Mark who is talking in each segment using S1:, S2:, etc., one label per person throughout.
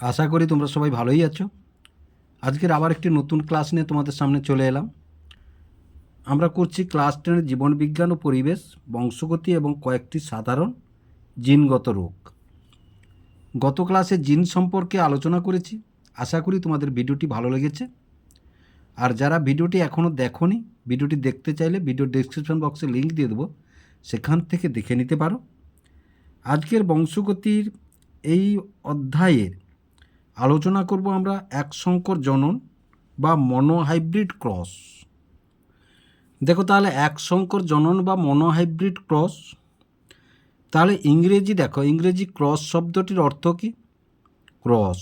S1: আশা করি তোমরা সবাই ভালোই আছো। আজকের আবার একটি নতুন ক্লাস নিয়ে তোমাদের সামনে চলে এলাম। আমরা করছি ক্লাস টেনের জীবনবিজ্ঞান ও পরিবেশ, বংশগতি এবং কয়েকটি সাধারণ জিনগত রোগ। গত ক্লাসে জিন সম্পর্কে আলোচনা করেছি। আশা করি তোমাদের ভিডিওটি ভালো লেগেছে। আর যারা ভিডিওটি এখনও দেখোনি, ভিডিওটি দেখতে চাইলে ভিডিও ডেসক্রিপশন বক্সে লিঙ্ক দিয়ে দেবো। সেখান থেকে দেখে নিতে পারো। আজকের বংশগতির এই অধ্যায়ের আলোচনা করব আমরা এক সংকর জনন বা মনোহাইব্রিড ক্রস। দেখো তাহলে এক সংকর জনন বা মনোহাইব্রিড ক্রস, তাহলে ইংরেজি দেখো, ইংরেজি ক্রস শব্দটির অর্থ কি? ক্রস।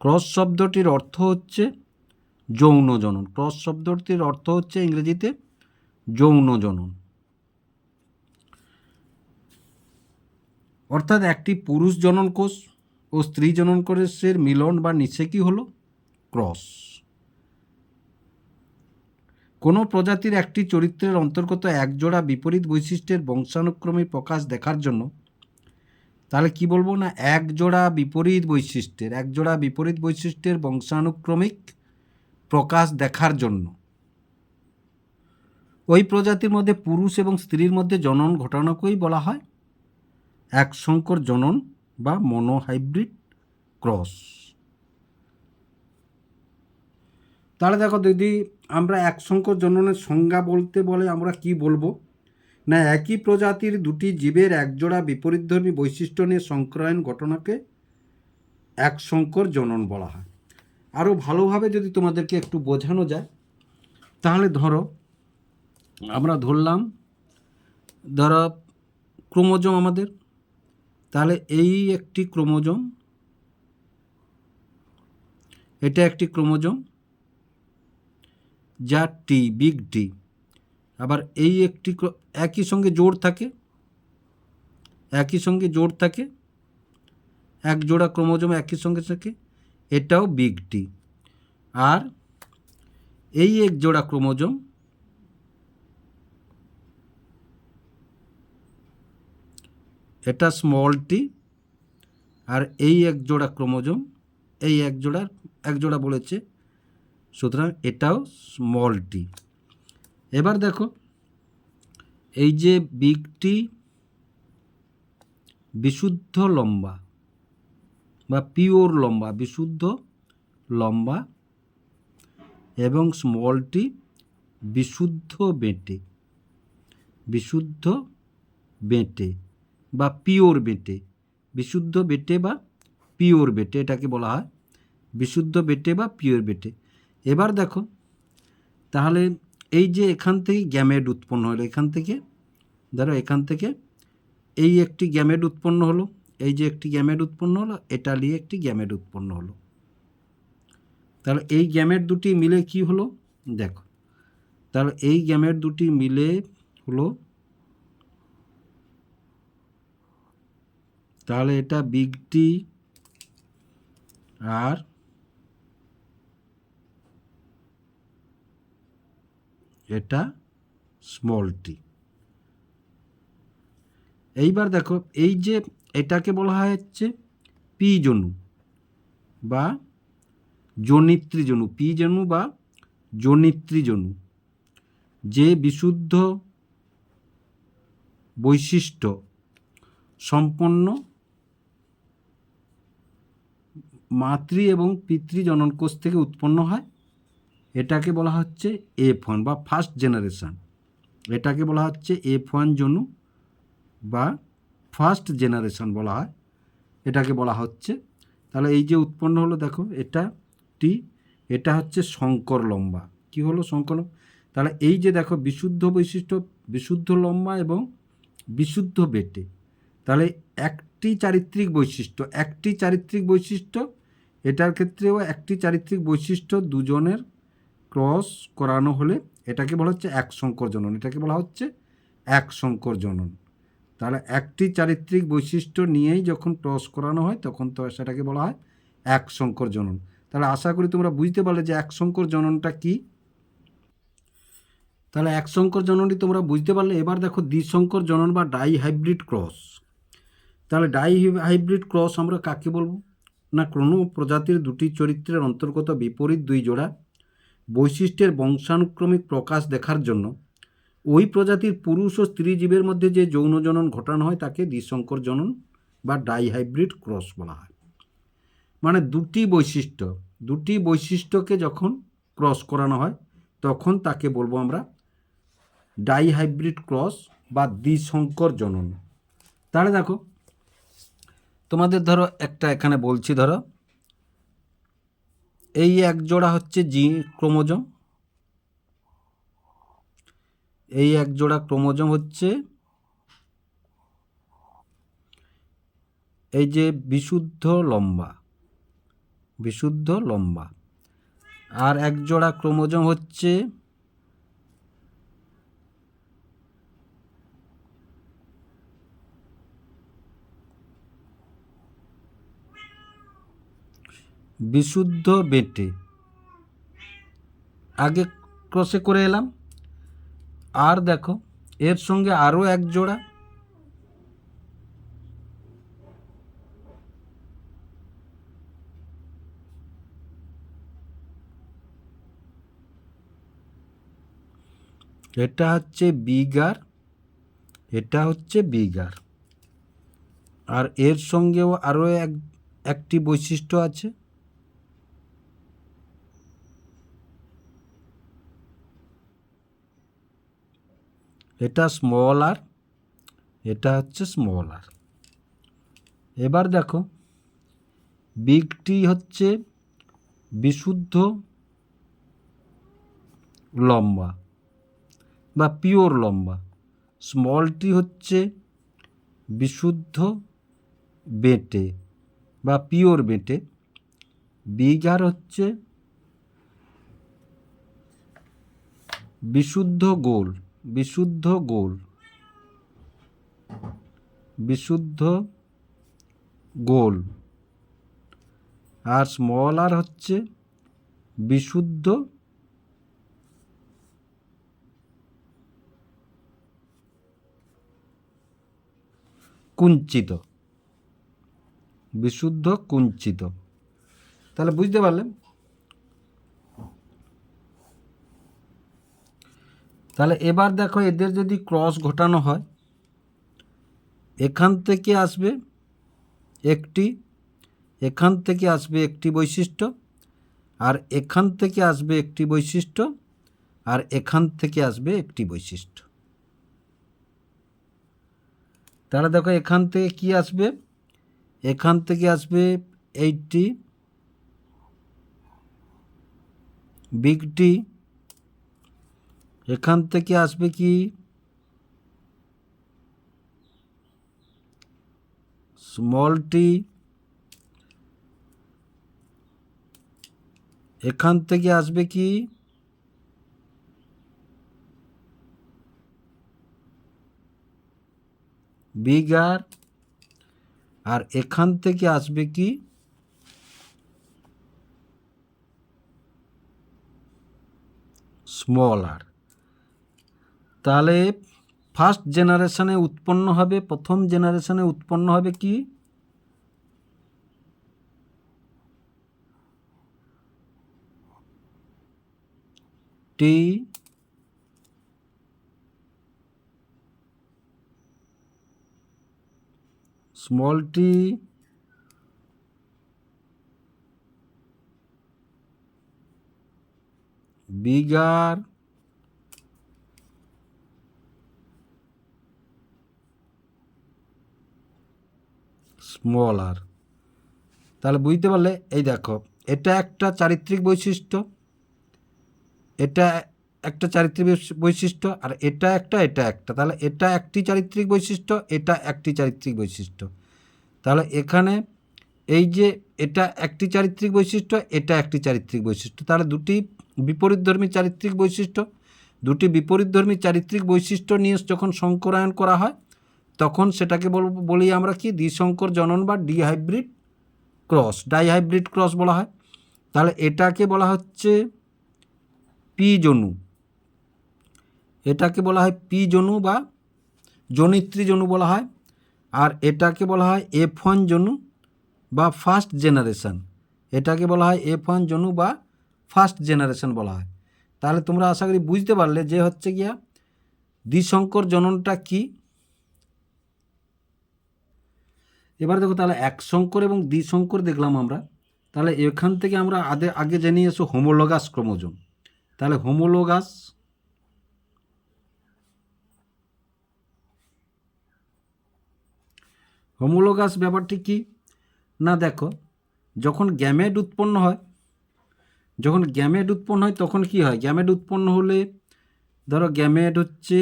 S1: ক্রস শব্দটির অর্থ হচ্ছে যৌন জনন। ক্রস শব্দটির অর্থ হচ্ছে ইংরেজিতে যৌন জনন। অর্থাৎ একটি পুরুষ জনন কোষ ও স্ত্রী জনন কোষের মিলন বা নিষেকই হলো? ক্রস। কোনো প্রজাতির একটি চরিত্রের অন্তর্গত একজোড়া বিপরীত বৈশিষ্ট্যের বংশানুক্রমিক প্রকাশ দেখার জন্য তাহলে কি বলব না, একজোড়া বিপরীত বৈশিষ্ট্যের, একজোড়া বিপরীত বৈশিষ্ট্যের বংশানুক্রমিক প্রকাশ দেখার জন্য। ওই প্রজাতির মধ্যে পুরুষ এবং স্ত্রীর মধ্যে জনন ঘটানোকেই বলা হয়। এক সংকর জনন বা মনোহাইব্রিড ক্রস তাহলে দেখো যদি আমরা এক সংকর জননের সংজ্ঞা বলতে বলে আমরা কি বলব? না, একই প্রজাতির দুটি জীবের একজোড়া বিপরীতধর্মী বৈশিষ্ট্য নিয়ে সংক্রায়ন ঘটনাকে এক সংকর জনন বলা হয়। আরও ভালোভাবে যদি তোমাদেরকে একটু বোঝানো যায়, তাহলে ধরো, আমরা ধরলাম, ধরো ক্রোমোজোম আমাদের। তাহলে এই একটি ক্রোমোজোম, এটা একটি ক্রোমোজোম যা টি বিগ টি আবার এই একটি একই সঙ্গে জোড় থাকে, একই সঙ্গে জোড় থাকে, এক জোড়া ক্রোমোজোম একই সঙ্গে থাকে, এটাও বিগ টি আর এই এক জোড়া ক্রোমোজোম এটা স্মল টি আর এই এক জোড়া ক্রোমোজোম, এই এক জোড়ার এক জোড়া বলেছে। সুতরাং এটাও স্মল টি এবার দেখো, এই যে বিগ টি বিশুদ্ধ লম্বা বা পিওর লম্বা, বিশুদ্ধ লম্বা এবং স্মল টি বিশুদ্ধ বেঁটে বিশুদ্ধ বেঁটে। বা পিওর বেটে, বিশুদ্ধ বেটে বা পিওর বেটে, এটাকে বলা হয়। বিশুদ্ধ বেটে বা পিওর বেটে। এবার দেখো, তাহলে এই যে এখান থেকে গ্যামেট উৎপন্ন হলো, এখান থেকে, ধরো এখান থেকে এই একটি গ্যামেট উৎপন্ন হলো, এই যে একটি গ্যামেট উৎপন্ন হলো, এটা নিয়ে একটি গ্যামেট উৎপন্ন হলো। তাহলে এই গ্যামেট দুটি মিলে কি হলো? দেখো, তাহলে এই গ্যামেট দুটি মিলে হলো তাহলে এটা বিগ টি আর এটা স্মল টি এইবার দেখো, এই যে এটাকে বলা হয় হচ্ছে পি জনু বা জনিত্রী জনু পি জনু বা জনিত্রী জনু, যে বিশুদ্ধ বৈশিষ্ট্য সম্পন্ন মাতৃ এবং পিতৃ জননকোষ থেকে উৎপন্ন হয়। এটাকে বলা হচ্ছে এফ ওয়ান বা ফার্স্ট জেনারেশান এটাকে বলা হচ্ছে এফ ওয়ান জনু বা ফার্স্ট জেনারেশান বলা হয়। এটাকে বলা হচ্ছে। তাহলে এই যে উৎপন্ন হলো, দেখো, এটা টি, এটা হচ্ছে শঙ্কর লম্বা। কি হলো শঙ্কর? তাহলে এই যে দেখো, বিশুদ্ধ বৈশিষ্ট্য, বিশুদ্ধ লম্বা এবং বিশুদ্ধ বেটে। তাহলে একটি চারিত্রিক বৈশিষ্ট্য, একটি চারিত্রিক বৈশিষ্ট্য এটার ক্ষেত্রেও একটি চারিত্রিক বৈশিষ্ট্য দুজনের ক্রস করানো হলে এটাকে বলা হচ্ছে এক সংকর জনন। এটাকে বলা হচ্ছে এক সংকর জনন। তাহলে একটি চারিত্রিক বৈশিষ্ট্য নিয়েই যখন ক্রস করানো হয়, তখন তো সেটাকে বলা হয় এক সংকর জনন। তাহলে আশা করি তোমরা বুঝতে পারলে যে এক সংকর জননটা কী। তাহলে এক সংকর জননটি তোমরা বুঝতে পারলে, এবার দেখো দ্বিশঙ্কর জনন বা ডাই হাইব্রিড ক্রস। তাহলে ডাই হাইব্রিড ক্রস আমরা কাকে বলব? না কোনো প্রজাতির দুটি চরিত্রের অন্তর্গত বিপরীত দুই জোড়া বৈশিষ্ট্যের বংশানুক্রমিক প্রকাশ দেখার জন্য, ওই প্রজাতির পুরুষ ও স্ত্রী জীবের মধ্যে যে যৌন জনন ঘটানো হয় তাকে দ্বিশঙ্কর জনন বা ডাইহাইব্রিড ক্রস বলা হয়। মানে দুটি বৈশিষ্ট্য, দুটি বৈশিষ্ট্যকে যখন ক্রস করানো হয়, তখন তাকে বলব আমরা ডাইহাইব্রিড ক্রস বা দ্বিশঙ্কর জনন। তাহলে দেখো তোমাদের ধরো একটা এখানে বলছি, ধরো। এই এক জোড়া হচ্ছে জি ক্রোমোজোম। এই এক জোড়া ক্রোমোজোম হচ্ছে এই যে বিশুদ্ধ লম্বা বিশুদ্ধ লম্বা। আর এক জোড়া ক্রোমোজোম হচ্ছে বিশুদ্ধ বেটে। আগে ক্রসে করে এলাম। আর দেখো, এর সঙ্গে আরও এক জোড়া। এটা হচ্ছে বিগার এটা হচ্ছে বিগার আর এর সঙ্গেও আরও এক, একটি বৈশিষ্ট্য আছে। এটা স্মল আর এটা হচ্ছে স্মল আর এবার দেখো বিগটি হচ্ছে বিশুদ্ধ লম্বা বা পিওর লম্বা। স্মলটি হচ্ছে বিশুদ্ধ বেটে বা পিওর বেটে। বিগ আর হচ্ছে বিশুদ্ধ গোল। বিশুদ্ধ গোল বিশুদ্ধ গোল আর স্মল আর হচ্ছে বিশুদ্ধ কুঞ্চিত। বিশুদ্ধ কুঞ্চিত। তাহলে বুঝতে পারলেন? তাহলে এবার দেখো এদের যদি ক্রস ঘটানো হয়, এখান থেকে আসবে একটি, এখান থেকে আসবে একটি বৈশিষ্ট্য, আর এখান থেকে আসবে একটি বৈশিষ্ট্য, আর এখান থেকে আসবে একটি বৈশিষ্ট্য। তাহলে দেখো এখান থেকে কি আসবে? এখান থেকে আসবে এইটটি বিগটি এখান থেকে আসবে কি স্মল টি এখান থেকে আসবে কি বিগার আর এখান থেকে আসবে কি স্মল আর তাহলে ফার্স্ট জেনারেশনে উৎপন্ন হবে প্রথম জেনারেশনে উৎপন্ন হবে কি? T small T bigger small আর তাহলে বুঝতে পারলে, এই দেখো, এটা একটা চারিত্রিক বৈশিষ্ট্য, এটা একটা চারিত্রিক বৈশিষ্ট্য, আর এটা একটা এটা একটা। তাহলে এটা একটি চারিত্রিক বৈশিষ্ট্য, এটা একটি চারিত্রিক বৈশিষ্ট্য। তাহলে এখানে এই যে এটা একটি চারিত্রিক বৈশিষ্ট্য, এটা একটি চারিত্রিক বৈশিষ্ট্য। তাহলে দুটি বিপরীতধর্মী চারিত্রিক বৈশিষ্ট্য, দুটি বিপরীতধর্মী চারিত্রিক বৈশিষ্ট্য নিয়ে যখন সংকরায়ন করা হয় তখন সেটাকে বলি আমরা কি দ্বিশঙ্কর জনন বা ডিহাইব্রিড ক্রস, ডাইহাইব্রিড ক্রস বলা হয়। তাহলে এটাকে বলা হচ্ছে পি জনু। এটাকে বলা হয় পি জনু বা জনিত্রী জনু বলা হয়। আর এটাকে বলা হয় এফ ওয়ান জনু বা ফার্স্ট জেনারেশন। এটাকে বলা হয় এফ ওয়ান জনু বা ফার্স্ট জেনারেশন বলা হয়। তাহলে তোমরা আশা করি বুঝতে পারলে যে হচ্ছে গিয়া দ্বিশঙ্কর জননটা কি এবার দেখো তাহলে এক শঙ্কর এবং দ্বিশঙ্কর দেখলাম আমরা। তাহলে এখান থেকে আমরা আগে আগে জেনে এসো হোমোলগাস ক্রোমোজোম। তাহলে হোমোলোগাস হোমোলোগাস ব্যাপারটি কি? না দেখো, যখন গ্যামেট উৎপন্ন হয়, যখন গ্যামেট উৎপন্ন হয় তখন কি হয়? গ্যামেট উৎপন্ন হলে ধরো গ্যামেট হচ্ছে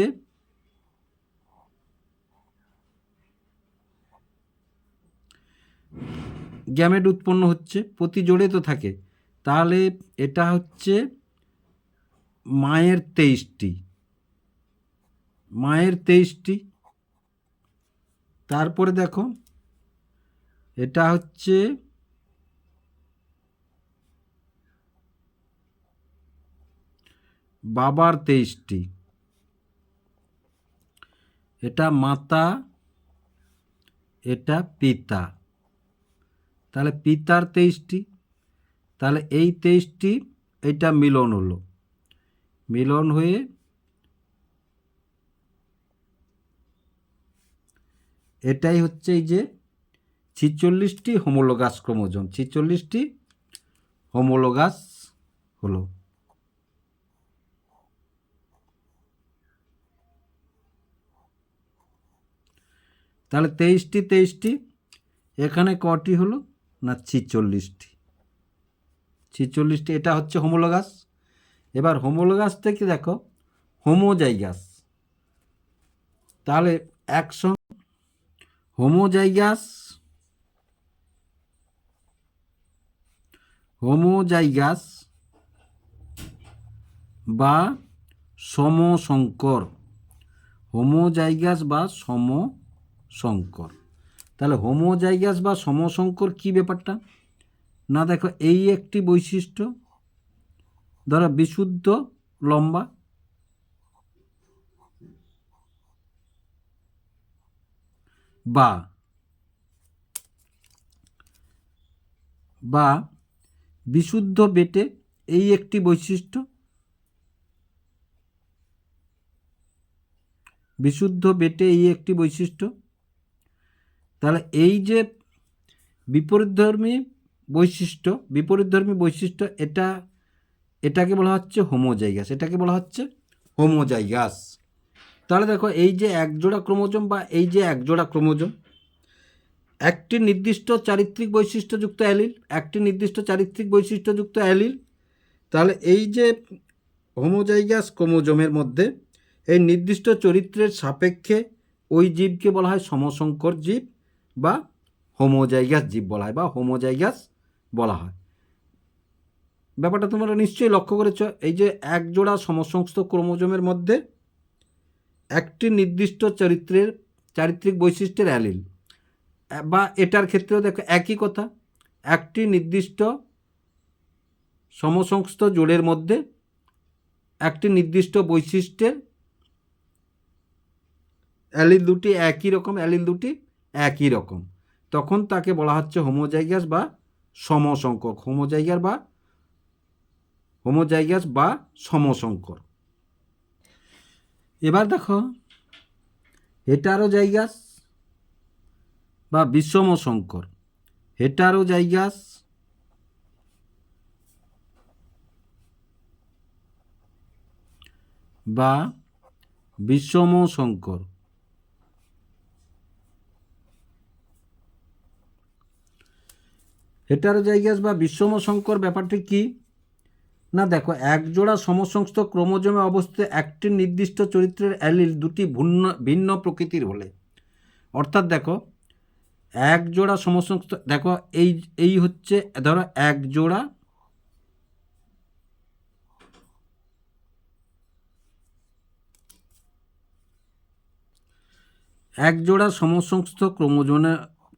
S1: গ্যামেট উৎপন্ন হচ্ছে, প্রতি জোড়ে তো থাকে। তাহলে এটা হচ্ছে মায়ের তেইশটি। মায়ের তেইশটি। তারপরে দেখো, এটা হচ্ছে বাবার তেইশটি। এটা মাতা, এটা পিতা। তাহলে পিতার তেইশটি, তাহলে এই তেইশটি, এইটা মিলন হলো। মিলন হয়ে এটাই হচ্ছে এই যে ছিচল্লিশটি হোমোলোগাস ক্রোমোজোম, ছিচল্লিশটি হোমোলোগাস হলো। তাহলে তেইশটি তেইশটি, এখানে কটি হলো? না ছিচল্লিশটি? ছিচল্লিশটি, এটা হচ্ছে হোমোলোগাস। এবার হোমোলোগাস থেকে দেখো, হোমোজাইগাস। তাহলে একশো হোমোজাইগাস হোমোজাইগাস বা সমসংকর। হোমোজাইগাস বা সমসংকর। তাহলে হোমোজাইগাস বা সমসংকর কি ব্যাপারটা? না দেখো, এই একটি বৈশিষ্ট্য, ধরো বিশুদ্ধ লম্বা, বা বা বিশুদ্ধ বেটে এই একটি বৈশিষ্ট্য, বিশুদ্ধ বেটে এই একটি বৈশিষ্ট্য তাহলে এই যে বিপরীতধর্মী বৈশিষ্ট্য বিপরীতধর্মী বৈশিষ্ট্য এটা, এটাকে বলা হচ্ছে হোমোজাইগাস এটাকে বলা হচ্ছে হোমোজাইগাস তাহলে দেখো এই যে একজোড়া ক্রোমোজোম বা এই যে একজোড়া ক্রোমোজোম, একটি নির্দিষ্ট চারিত্রিক বৈশিষ্ট্যযুক্ত অ্যালিল, একটি নির্দিষ্ট চারিত্রিক বৈশিষ্ট্যযুক্ত অ্যালিল, তাহলে এই যে হোমোজাইগাস ক্রোমোজোমের মধ্যে এই নির্দিষ্ট চরিত্রের সাপেক্ষে ওই জীবকে বলা হয় সমসংকর জীব বা হোমোজাইগাস জীব বলা হয় বা হোমোজাইগাস বলা হয়। ব্যাপারটা তোমরা নিশ্চয়ই লক্ষ্য করেছ, এই যে এক জোড়া সমসংস্থ ক্রোমোজোমের মধ্যে একটি নির্দিষ্ট চরিত্রের, চারিত্রিক বৈশিষ্ট্যের অ্যালিল। বা এটার ক্ষেত্রেও দেখো একই কথা, একটি নির্দিষ্ট সমসংস্থ জোড়ের মধ্যে একটি নির্দিষ্ট বৈশিষ্ট্যের অ্যালিল দুটি একই রকম অ্যালিল দুটি একই রকম। তখন তাকে বলা হচ্ছে হোমোজাইগাস বা সমসংখ্যক হোমোজাইগার বা হোমোজাইগাস বা সমসংকর। এবার দেখো হেটারো জাইগাস বা বিষম সংকর হেটারো জাইগাস বা বিষম সংকর হেটারোজাইগাস বা বিষম সংকর ব্যাপারটি কি? না, দেখো এক জোড়া সমসংস্থ ক্রোমোজোমে অবস্থিত একটি নির্দিষ্ট চরিত্রের অ্যালিল দুটি ভিন্ন ভিন্ন প্রকৃতির হলে। অর্থাৎ দেখো এক জোড়া সমসংস্থ, দেখো, এই এই হচ্ছে, ধরো এক জোড়া এক জোড়া সমসংস্থ ক্রোমোজোমে,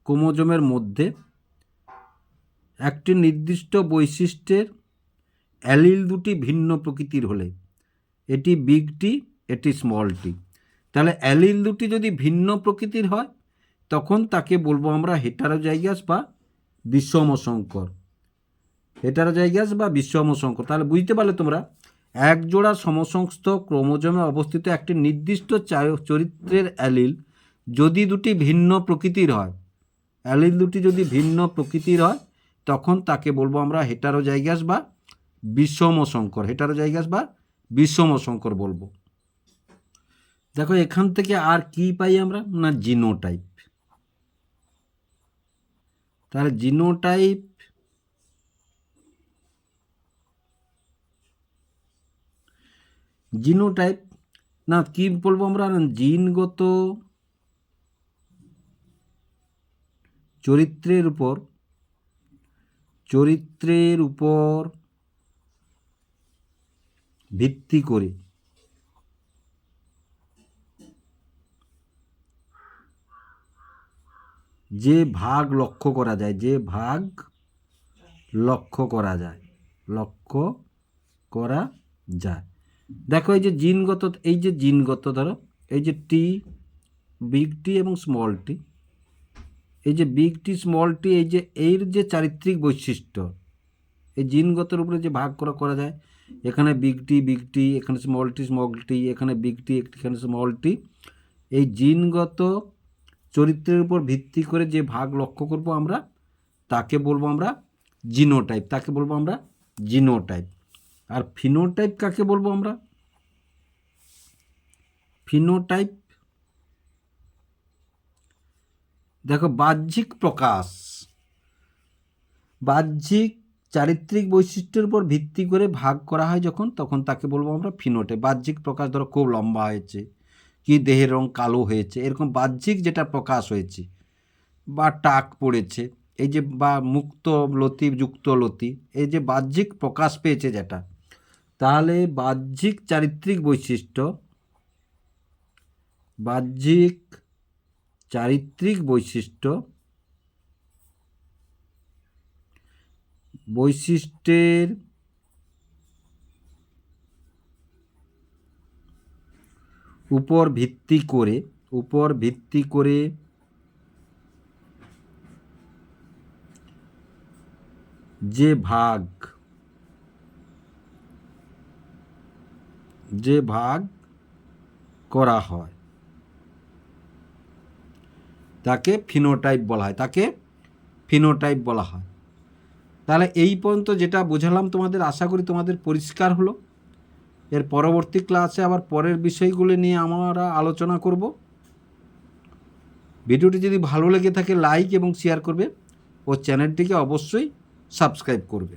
S1: ক্রোমোজোমের মধ্যে একটি নির্দিষ্ট বৈশিষ্ট্যের অ্যালিল দুটি ভিন্ন প্রকৃতির হলে, এটি বিগ টি, এটি স্মল টি। তাহলে অ্যালিল দুটি যদি ভিন্ন প্রকৃতির হয়, তখন তাকে বলব আমরা হেটারোজাইগাস বা বিষম সংকর হেটারোজাইগাস বা বিষম সংকর তাহলে বুঝতে পারলে তোমরা এক জোড়া সমসংস্থ ক্রোমোজোমে অবস্থিত একটি নির্দিষ্ট চরিত্রের অ্যালিল যদি দুটি ভিন্ন প্রকৃতির হয়, অ্যালিল দুটি যদি ভিন্ন প্রকৃতির হয় তখন তাকে বলব আমরা হেটারোজাইগাস বা বিষম সংকর হেটারোজাইগাস বা বিষম সংকর বলব। দেখো, এখান থেকে আর কি পাই আমরা? না জিনো জিনোটাইপ। তাহলে জিনোটাইপ জিনোটাইপ, না, কি বলব আমরা? জিনগত চরিত্রের উপর চরিত্রের উপর ভিত্তি করে যে ভাগ লক্ষ্য করা যায়, যে ভাগ লক্ষ্য করা যায়, লক্ষ্য করা যায়। দেখো, এই যে জিনগত, এই যে জিনগত, ধরো, এই যে টি বিগ টি এবং স্মল টি এই যে বিগ টি স্মল টি এই যে, এর যে চারিত্রিক বৈশিষ্ট্য, এই জিনগতর উপরে যে ভাগ করা করা যায়, এখানে বিগ টি বিগ টি এখানে স্মল টি স্মল টি এখানে বিগ টি এখানে স্মল টি এই জিনগত চরিত্রের উপর ভিত্তি করে যে ভাগ লক্ষ্য করব আমরা, তাকে বলব আমরা জিনোটাইপ তাকে বলব আমরা জিনোটাইপ আর ফিনোটাইপ কাকে বলব আমরা? ফিনোটাইপ দেখো, বাহ্যিক প্রকাশ। বাহ্যিক চারিত্রিক বৈশিষ্ট্যের উপর ভিত্তি করে ভাগ করা হয় যখন, তখন তাকে বলব আমরা ফিনোটে বাহ্যিক প্রকাশ ধরো খুব লম্বা হয়েছে, কি দেহের রং কালো হয়েছে, এরকম বাহ্যিক যেটা প্রকাশ হয়েছে, বা টাক পড়েছে, এই যে বা মুক্ত লতি, যুক্ত লতি, এই যে বাহ্যিক প্রকাশ পেয়েছে যেটা, তাহলে বাহ্যিক চারিত্রিক বৈশিষ্ট্য, বাহ্যিক চারিত্রিক বৈশিষ্ট্য। বৈশিষ্ট্যের উপর ভিত্তি করে, উপর ভিত্তি করে যে ভাগ যে ভাগ করা হয়। তাকে ফিনোটাইপ বলা হয়, তাকে ফিনোটাইপ বলা হয়। তাহলে এই পর্যন্ত যেটা বোঝালাম, তোমাদের আশা করি তোমাদের পরিষ্কার হলো। এর পরবর্তী ক্লাসে আবার পরের বিষয়গুলো নিয়ে আমরা আলোচনা করব। ভিডিওটি যদি ভালো লেগে থাকে লাইক এবং শেয়ার করবে ও চ্যানেলটিকে অবশ্যই সাবস্ক্রাইব করবে।